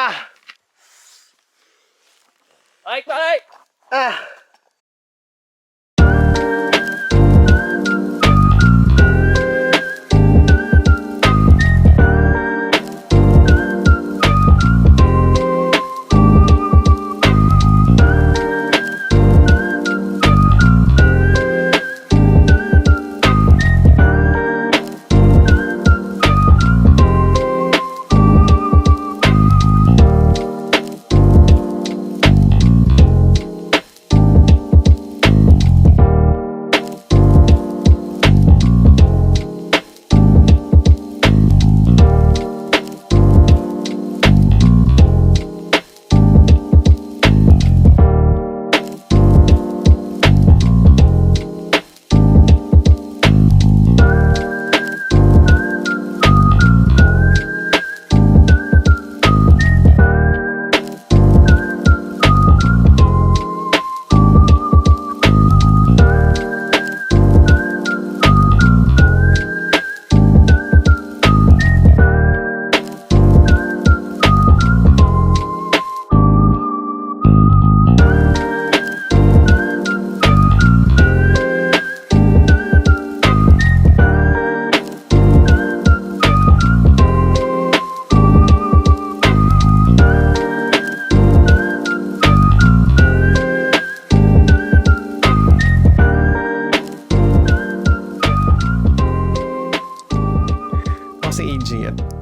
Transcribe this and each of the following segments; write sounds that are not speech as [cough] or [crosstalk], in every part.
Ah! Mike, Mike! Ah!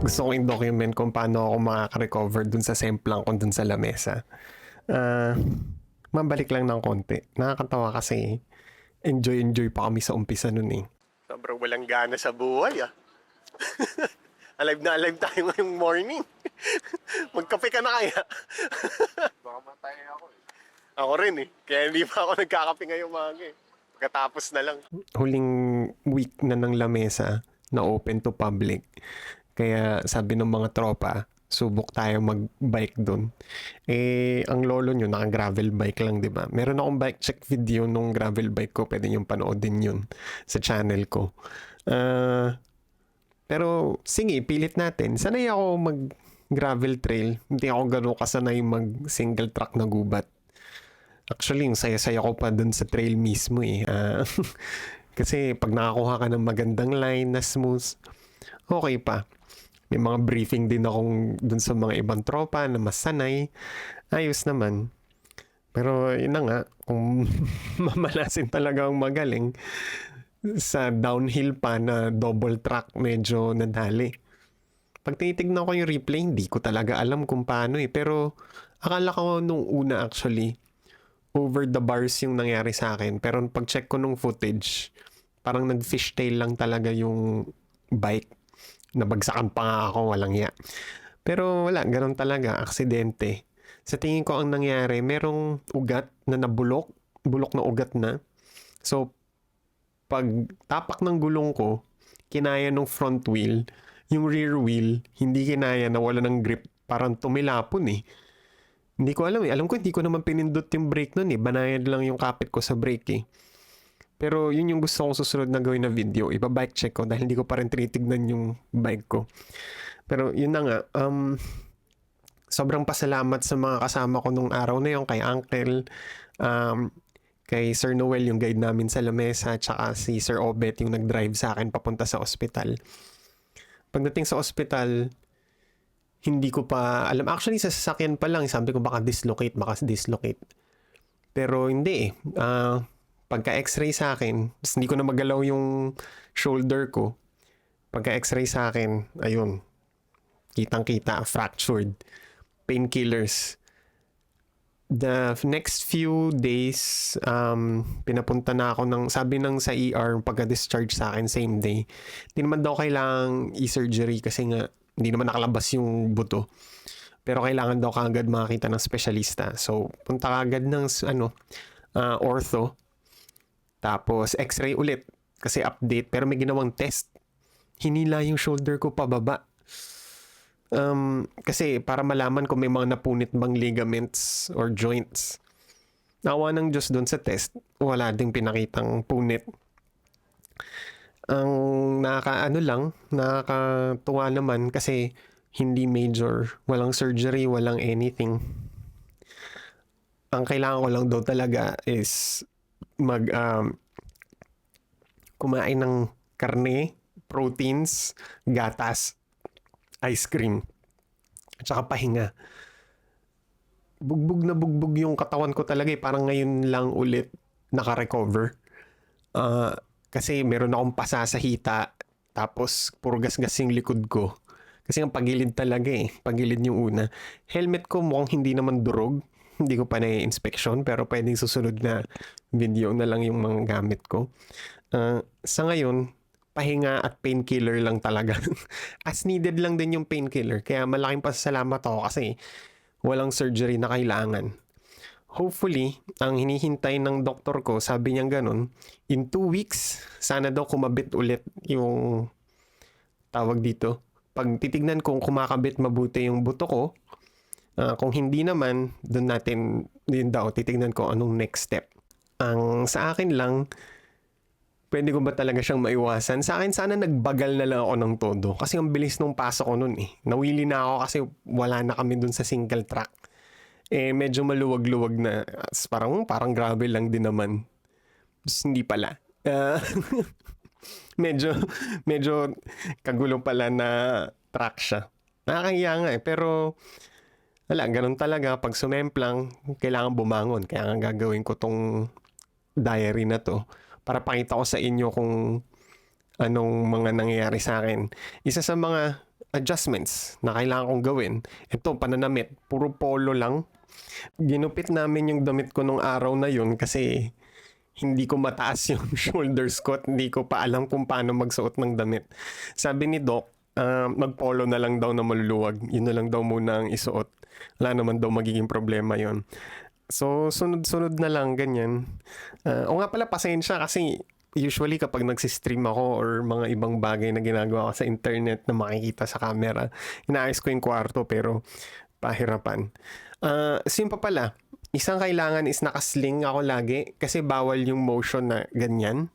Gusto ko i-document kung paano ako makaka-recover dun sa semplang ko dun sa lamesa. Ah, mabalik lang ng konti. Nakakatawa kasi enjoy-enjoy pa kami sa umpisa nun eh. Sobrang walang gana sa buhay ah. [laughs] alive na alive tayo ngayong morning. [laughs] Magkape ka na kaya? [laughs] Baka matay ako eh. Ako rin eh. Kaya hindi pa ako nagkakape ngayong umaga eh. Pagkatapos na lang. Huling week na ng lamesa na open to public. Kaya sabi ng mga tropa, subok tayo mag-bike doon. Eh, ang lolo nyo, naka-gravel bike lang, di ba? Meron akong bike check video nung gravel bike ko. Pwede nyo panoodin yun sa channel ko. Ah... pero sige, pilit natin. Sanay ako mag gravel trail. Hindi ako gano'n kasanay mag single track na gubat. Actually, yung saya-saya ko pa dun sa trail mismo eh. Ah, [laughs] kasi pag nakakuha ka ng magandang line na smooth, okay pa. May mga briefing din akong dun sa mga ibang tropa na mas sanay. Ayos naman. Pero yun na nga, kung [laughs] mamalasin talaga ang magaling, sa downhill pa na double track medyo nadali. Pag tinitignan ko yung replay, hindi ko talaga alam kung paano eh. Pero akala ko nung una actually, over the bars yung nangyari sa akin. Pero pag check ko nung footage, parang nag-fishtail lang talaga yung bike. Nabagsakan pa nga ako, walang ya. Pero wala, ganun talaga, aksidente. Sa tingin ko ang nangyari, merong ugat na nabulok, bulok na ugat na. So, pag tapak ng gulong ko, kinaya ng front wheel, yung rear wheel, hindi kinaya na wala ng grip. Parang tumilapon eh. Hindi ko alam eh. Alam ko hindi ko naman pinindot yung brake nun eh. Banayan lang yung kapit ko sa brake eh. Pero yun yung gusto kong susunod na gawin na video. Iba bike check ko dahil hindi ko pa rin tinitignan yung bike ko. Pero yun na nga. Um, sobrang pasalamat sa mga kasama ko nung araw na yun. Kay Uncle, um, kay Sir Noel yung guide namin sa lamesa, tsaka si Sir Obet yung nag-drive sa akin papunta sa ospital. Pagdating sa ospital, hindi ko pa alam. Actually, sa sasakyan pa lang, sabi ko baka dislocate, baka dislocate. Pero hindi eh. Ah, pagka x-ray sa akin, tas hindi ko na magalaw yung shoulder ko. Pagka x-ray sa akin, ayun, kitang-kita, fractured. Painkillers the next few days, um, pinapunta na ako ng, sabi ng sa ER, pagka-discharge sa akin, same day. Hindi naman daw kailangang e-surgery kasi nga, hindi naman nakalabas yung buto. Pero kailangan daw kaagad makakita ng specialista. So, punta kaagad ng, ano, ah, ortho. Tapos, x-ray ulit. Kasi update. Pero may ginawang test. Hinila yung shoulder ko pababa. Um, kasi para malaman kung may mga napunit bang ligaments or joints. Nawa ng Diyos doon sa test, wala ding pinakitang punit. Ang nakaka ano lang, nakakatuwa naman kasi Hindi major, walang surgery, walang anything. Ang kailangan ko lang daw talaga is mag um, kumain ng karne, proteins, gatas, ice cream, at saka pahinga. Bugbog na bugbog yung katawan ko talaga eh. Parang ngayon lang ulit naka-recover. Ah, kasi meron akong pasa sa hita, tapos puro gasgas yung likod ko. Kasi ang pagilid talaga eh. Pagilid yung una. Helmet ko mukhang hindi naman durog. [laughs] Hindi ko pa na-inspection pero pwedeng susunod na video na lang yung mga gamit ko. Ah, sa ngayon, pahinga at painkiller lang talaga. [laughs] As needed lang din yung painkiller. Kaya malaking pasasalamat ako kasi walang surgery na kailangan. Hopefully, ang hinihintay ng doktor ko, sabi niya ganun, in two weeks, sana daw kumabit ulit yung tawag dito. Pag titignan kung kumakabit mabuti yung buto ko, ah, kung hindi naman, doon natin, din daw, titignan ko anong next step. Ang sa akin lang, pwede ko ba talaga siyang maiwasan? Sa akin, sana nagbagal na lang ako ng todo. Kasi ang bilis nung pasok ko nun eh. Nawili na ako kasi wala na kami dun sa single track. Eh, medyo maluwag-luwag na. As Parang, parang grabe lang din naman. Tapos hindi pala. Ah, [laughs] medyo, medyo kagulo pala na track siya. Nakakahiya nga eh. Pero, wala, ganun talaga. Pag sumemplang, kailangan bumangon. Kaya nga gagawin ko tong diary na to para pakita ko sa inyo kung anong mga nangyayari sa akin. Isa sa mga adjustments na kailangan kong gawin, ito, pananamit, puro polo lang. Ginupit namin yung damit ko nung araw na yun kasi hindi ko mataas [laughs] yung shoulders ko at hindi ko pa alam kung paano magsuot ng damit. Sabi ni Doc, ah, mag-polo na lang daw na maluluwag. Yun na lang daw muna ang isuot. Wala naman daw magiging problema yon So, sunod-sunod na lang, ganyan. Ah, o nga pala, pasensya kasi usually kapag nagsistream ako or mga ibang bagay na ginagawa ko sa internet na makikita sa camera, inaayos ko yung kwarto pero pahirapan. Ah, so yun pa pala, isang kailangan is nakasling ako lagi kasi bawal yung motion na ganyan.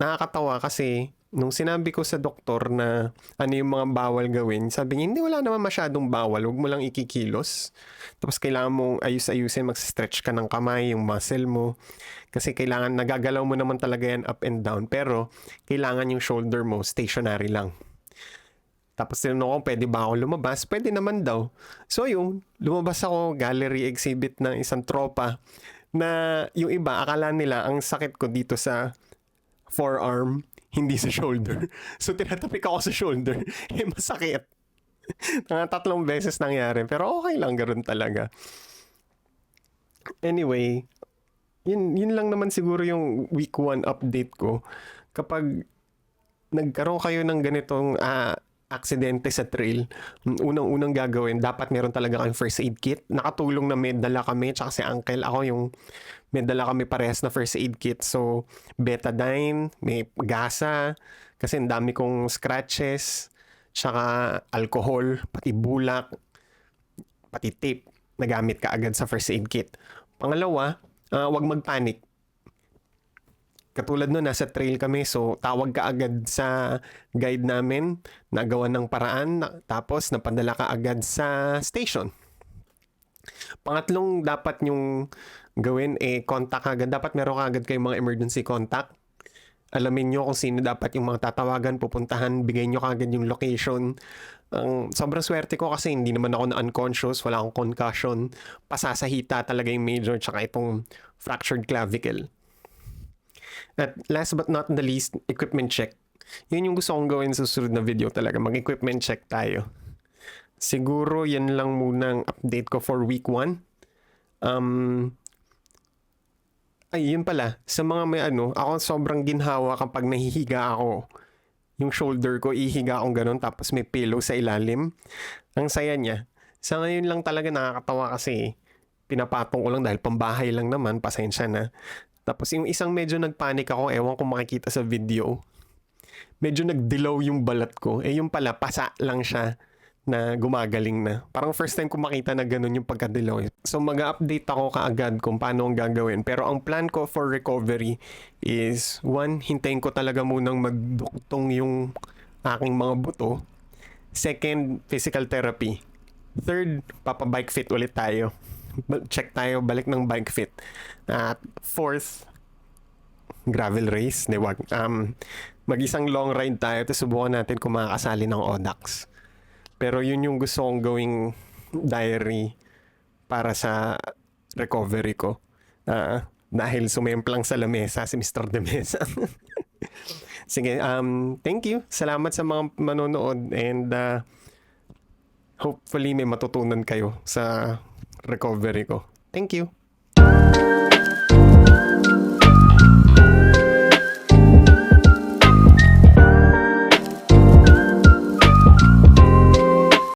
Nakakatawa kasi nung sinabi ko sa doktor na ano yung mga bawal gawin, sabi niya, hindi wala naman masyadong bawal, huwag mo lang ikikilos. Tapos kailangan mong ayus-ayusin, mag-stretch ka ng kamay, yung muscle mo. Kasi kailangan, nagagalaw mo naman talaga yan up and down. Pero kailangan yung shoulder mo, stationary lang. Tapos tinanong ko, pwede ba ako lumabas? Pwede naman daw. So yun, lumabas ako, gallery exhibit ng isang tropa na yung iba, akala nila ang sakit ko dito sa forearm, hindi sa shoulder. [laughs] So tinatapik ako sa shoulder, [laughs] eh masakit. [laughs] Mga tatlong beses nangyari, pero okay lang, ganoon talaga. Anyway, yun, yun lang naman siguro yung week 1 update ko. Kapag nagkaroon kayo ng ganitong ah, aksidente sa trail, unang-unang gagawin, dapat meron talaga kayong first aid kit. Nakatulong na may dala kami, tsaka si uncle, ako yung may dala kami parehas na first aid kit. So, betadine, may gasa, kasi ang dami kong scratches, tsaka alcohol, pati bulak, pati tape na gamit ka agad sa first aid kit. Pangalawa, ah, wag magpanic. Katulad nun, nasa trail kami, so tawag ka agad sa guide namin, nagawa ng paraan, tapos napadala ka agad sa station. Pangatlong dapat yung gawin, eh, contact agad. Dapat meron ka agad kayong mga emergency contact. Alamin nyo kung sino dapat yung mga tatawagan, pupuntahan, bigay nyo kagad yung location. Ang sobrang swerte ko kasi hindi naman ako na unconscious, wala akong concussion. Pasasahita talaga yung major tsaka itong fractured clavicle. At last but not the least, equipment check. Yun yung gusto kong gawin sa susunod na video talaga. Mag-equipment check tayo. Siguro yan lang muna ang update ko for week 1. Um, ay, yun pala. Sa mga may ano, ako sobrang ginhawa kapag nahihiga ako. Yung shoulder ko, ihiga akong ganun, tapos may pillow sa ilalim. Ang saya niya. Sa ngayon lang talaga nakakatawa kasi pinapatong ko lang dahil pambahay lang naman, pasensya na. Tapos yung isang medyo nagpanik ako, ewan kung makikita sa video. Medyo nagdilaw yung balat ko. Eh yung pala, pasa lang siya na gumagaling na. Parang first time ko makita na ganun yung pagkadilaw. So mag-update ako kaagad kung paano ang gagawin. Pero ang plan ko for recovery is one, hintayin ko talaga munang magduktong yung aking mga buto. Second, physical therapy. Third, papabike fit ulit tayo. Ba- Check tayo, balik ng bike fit. At fourth, gravel race. Di wag. Um, mag-isang long ride tayo, tapos subukan natin kung makakasali ng Odax. Pero yun yung gusto kong gawing diary para sa recovery ko. Ah, dahil sumemplang sa lamesa si Mr. De Mesa. [laughs] Sige, um, thank you. Salamat sa mga manonood and uh, hopefully may matutunan kayo sa recovery ko. Thank you.